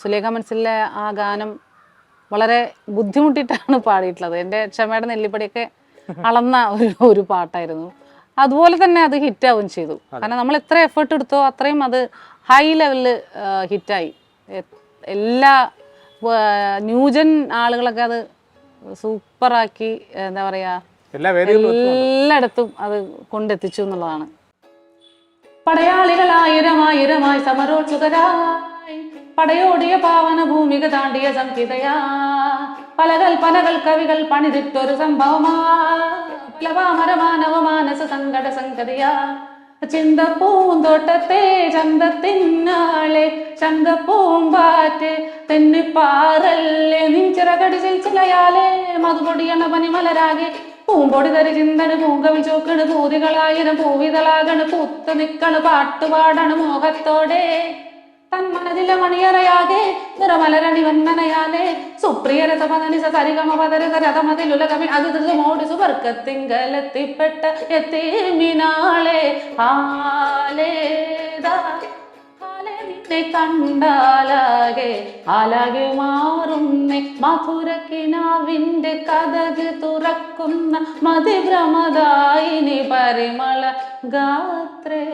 സുലേഖ മനസ്സിലെ ആ ഗാനം വളരെ ബുദ്ധിമുട്ടിയിട്ടാണ് പാടിയിട്ടുള്ളത്. എന്റെ ക്ഷമയുടെ നെല്ലിപ്പടിയൊക്കെ അളന്ന ഒരു ഒരു പാട്ടായിരുന്നു. അതുപോലെ തന്നെ അത് ഹിറ്റാവും ചെയ്തു. കാരണം നമ്മൾ എത്ര എഫേർട്ട് എടുത്തോ അത്രയും അത് ഹൈ ലെവലിൽ ഹിറ്റായി എല്ലാ ന്യൂജൻ ആളുകളൊക്കെ അത് സൂപ്പറാക്കി എന്താ പറയാ എല്ലായിടത്തും അത് കൊണ്ടെത്തിച്ചു എന്നുള്ളതാണ്. ആയിരമായി സമരോത്സുകരായി പടയോടിയ പാവന ഭൂമിക താണ്ടിയ സംഹിതയാ. പല കൽപ്പനകൾ കവികൾ പണിതിട്ടൊരു സംഭവമാ. പ്ലവാമരമാനവ മാനസ സങ്കട സംഗതിയാ. ചിന്തപ്പൂന്തോട്ടത്തെ ചന്തത്തിന്നാളെ ചന്തപ്പൂമ്പാറ്റ് തെന്നിപ്പാറല്ലേ. നിഞ്ചിറകടി ചിലയാലേ മധുപൊടിയണ പനിമലരാകെ. പൂമ്പൊടി തരി ചിന്തണ് പൂങ്കവിൽ ചോക്കണ് പൂതികളായിരം പൂവിതളാകണ് പൂത്ത് നിക്കണ് പാട്ടുപാടണ് മോഹത്തോടെ. തന്മനതിലെ മണിയറയാകെ നിറമലരണി വന്മനയാലെ സുപ്രിയ രസപദനിസ സരിഗമ പദരസ രഥമതിലുലകമി അത് മോടി സുവർക്കത്തിങ്കലെത്തിപ്പെട്ട എത്തിമിനാളെ ആലേതാ കണ്ടാലാകെ ആലാകെ മാറുന്നെ മധുരക്കിനാവിന്റെ കഥക് തുറക്കുന്ന മതിഭ്രമദായിനി പരിമള ഗാത്രേ